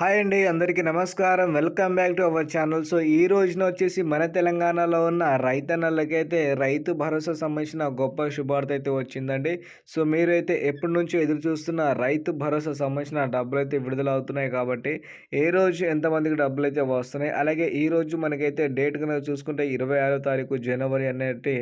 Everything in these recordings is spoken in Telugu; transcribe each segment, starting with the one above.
హాయ్ అండి అందరికీ నమస్కారం. Welcome back to our channel. So ఈ రోజున వచ్చేసి మన తెలంగాణలో ఉన్న రైతన్నలకైతే రైతు భరోసా సంబంధించిన గొప్ప శుభార్త అయితే వచ్చిందండి. సో మీరైతే ఎప్పటి నుంచో ఎదురు చూస్తున్న రైతు భరోసా సంబంధించిన డబ్బులు అయితే విడుదల అవుతున్నాయి కాబట్టి ఏ రోజు ఎంతమందికి డబ్బులు అయితే వస్తున్నాయి? అలాగే ఈ రోజు మనకైతే డేట్ కనుక చూసుకుంటే ఇరవై ఆరో తారీఖు జనవరి అనేది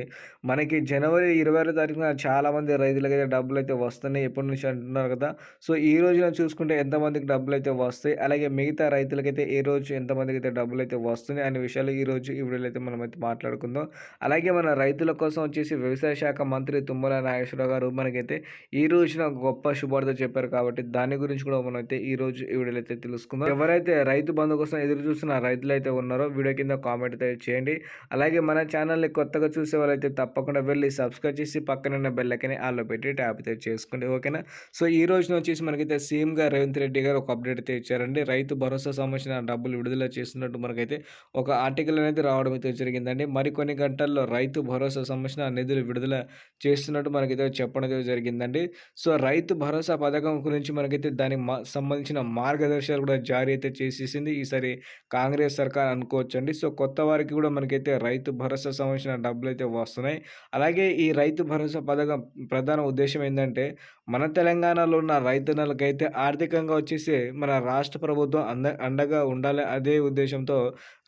మనకి జనవరి ఇరవై ఆరో తారీఖున చాలామంది రైతులకైతే డబ్బులు అయితే వస్తున్నాయి ఎప్పటి నుంచి అంటున్నారు కదా? సో ఈ రోజున చూసుకుంటే ఎంతమందికి డబ్బులు అయితే వస్తాయి? అలాగే మిగతా రైతులకైతే ఏ రోజు ఎంతమందికి అయితే డబ్బులు అయితే వస్తున్నాయి అనే విషయాలు ఈ రోజు ఈ వీడియోలో అయితే మనం అయితే మాట్లాడుకుందాం. అలాగే మన రైతుల కోసం వచ్చేసి వ్యవసాయ శాఖ మంత్రి తుమ్మల నాగేశ్వరరావు గారు మనకైతే ఈ రోజున గొప్ప శుభార్త చెప్పారు కాబట్టి దాని గురించి కూడా మనం అయితే ఈ రోజు ఈ వీడియోలో అయితే తెలుసుకుందాం. ఎవరైతే రైతు బంధు కోసం ఎదురు చూస్తున్న రైతులు అయితే ఉన్నారో వీడియో కింద కామెంట్ అయితే చేయండి. అలాగే మన ఛానల్ని కొత్తగా చూసే వాళ్ళైతే తప్పకుండా వెళ్ళి సబ్స్క్రైబ్ చేసి పక్కన బెల్లకని ఆలో పెట్టి ట్యాప్ అయితే చేసుకోండి. ఓకేనా? సో ఈ రోజున వచ్చేసి మనకైతే సీఎంగా రేవంత్ రెడ్డి గారు ఒక అప్డేట్ అయితే ఇచ్చారండి. రైతు భరోసా సంబంధించిన డబ్బులు విడుదల చేస్తున్నట్టు మనకైతే ఒక ఆర్టికల్ అనేది రావడం అయితే జరిగిందండి. మరికొన్ని గంటల్లో రైతు భరోసా సంబంధించిన నిధులు విడుదల చేస్తున్నట్టు మనకైతే చెప్పడం జరిగిందండి. సో రైతు భరోసా పథకం గురించి మనకైతే దానికి సంబంధించిన మార్గదర్శకాలు కూడా జారీ అయితే చేసేసింది. ఈసారి కాంగ్రెస్ సర్కార్ అనుకోవచ్చండి. సో కొత్త వారికి కూడా మనకైతే రైతు భరోసా సంబంధించిన డబ్బులు అయితే వస్తున్నాయి. అలాగే ఈ రైతు భరోసా పథకం ప్రధాన ఉద్దేశం ఏంటంటే మన తెలంగాణలో ఉన్న రైతన్నలకైతే ఆర్థికంగా వచ్చేసి మన రాష్ట్ర ప్రభుత్వం అంద అండగా ఉండాలి. అదే ఉద్దేశంతో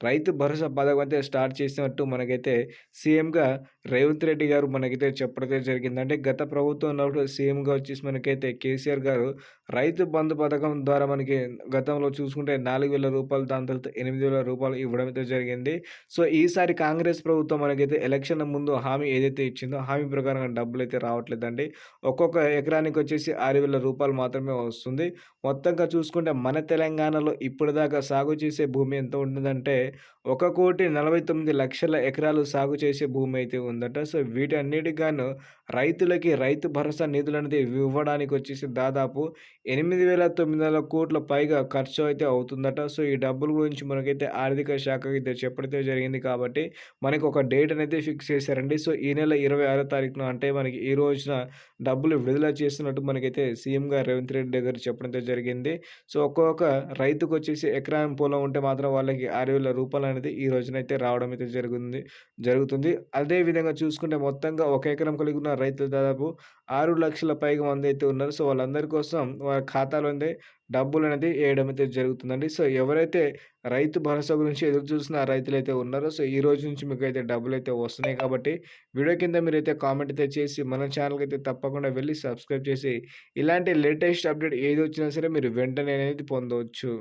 రైతు భరోసా పథకం అయితే స్టార్ట్ చేసినట్టు మనకైతే సీఎంగా రేవంత్ రెడ్డి గారు మనకైతే చెప్పడం జరిగిందంటే గత ప్రభుత్వం ఉన్నప్పుడు సీఎంగా వచ్చేసి మనకైతే కేసీఆర్ గారు రైతు బంధు పథకం ద్వారా మనకి గతంలో చూసుకుంటే నాలుగు వేల రూపాయలు దాని తర్వాత ఎనిమిది వేల రూపాయలు ఇవ్వడం అయితే జరిగింది. సో ఈసారి కాంగ్రెస్ ప్రభుత్వం మనకైతే ఎలక్షన్ ముందు హామీ ఏదైతే ఇచ్చిందో హామీ ప్రకారం డబ్బులు అయితే రావట్లేదండి. ఒక్కొక్క ఎకరానికి వచ్చేసి ఆరు వేల రూపాయలు మాత్రమే వస్తుంది. మొత్తంగా చూసుకుంటే మన తెలంగాణలో ఇప్పటిదాకా సాగు చేసే భూమి ఎంత ఉంటుందంటే ఒక కోటి నలభై తొమ్మిది లక్షల ఎకరాలు సాగు చేసే భూమి అయితే ఉందట. సో వీటన్నిటిగాను రైతులకి రైతు భరోసా నిధులు అనేది ఇవ్వడానికి వచ్చేసి దాదాపు ఎనిమిది వేల తొమ్మిది వందల కోట్ల పైగా ఖర్చు అయితే అవుతుందట. సో ఈ డబ్బుల గురించి మనకైతే ఆర్థిక శాఖ అయితే చెప్పడితే జరిగింది కాబట్టి మనకి ఒక డేట్ అనేది ఫిక్స్ చేశారండి. సో ఈ నెల ఇరవై ఆరో తారీఖున అంటే మనకి ఈ రోజున డబ్బులు విడుదల చేస్తున్నట్టు మనకైతే సీఎంగా రేవంత్ రెడ్డి దగ్గర చెప్పడంతో జరిగింది. సో ఒక్కొక్క రైతుకు వచ్చేసి ఎకరం పొలం ఉంటే మాత్రం వాళ్ళకి ఆరు వేల రూపాయలు అనేది ఈ రోజునైతే రావడం అయితే జరుగుతుంది జరుగుతుంది. అదే విధంగా చూసుకుంటే మొత్తంగా ఒక ఎకరం కలిగి ఉన్న రైతులు దాదాపు ఆరు లక్షల పైగా మంది అయితే ఉన్నారు. సో వాళ్ళందరి కోసం వాళ్ళ ఖాతాలో డబ్బులు అనేది వేయడం అయితే జరుగుతుందండి. సో ఎవరైతే రైతు భరోసా గురించి ఎదురు చూసిన రైతులు అయితే ఉన్నారో సో ఈ రోజు నుంచి మీకు అయితే డబ్బులు అయితే వస్తున్నాయి కాబట్టి వీడియో కింద మీరైతే కామెంట్ అయితే చేసి మన ఛానల్కి అయితే తప్పకుండా వెళ్ళి సబ్స్క్రైబ్ చేసి ఇలాంటి లేటెస్ట్ అప్డేట్ ఏది వచ్చినా సరే మీరు వెంటనే అనేది పొందవచ్చు.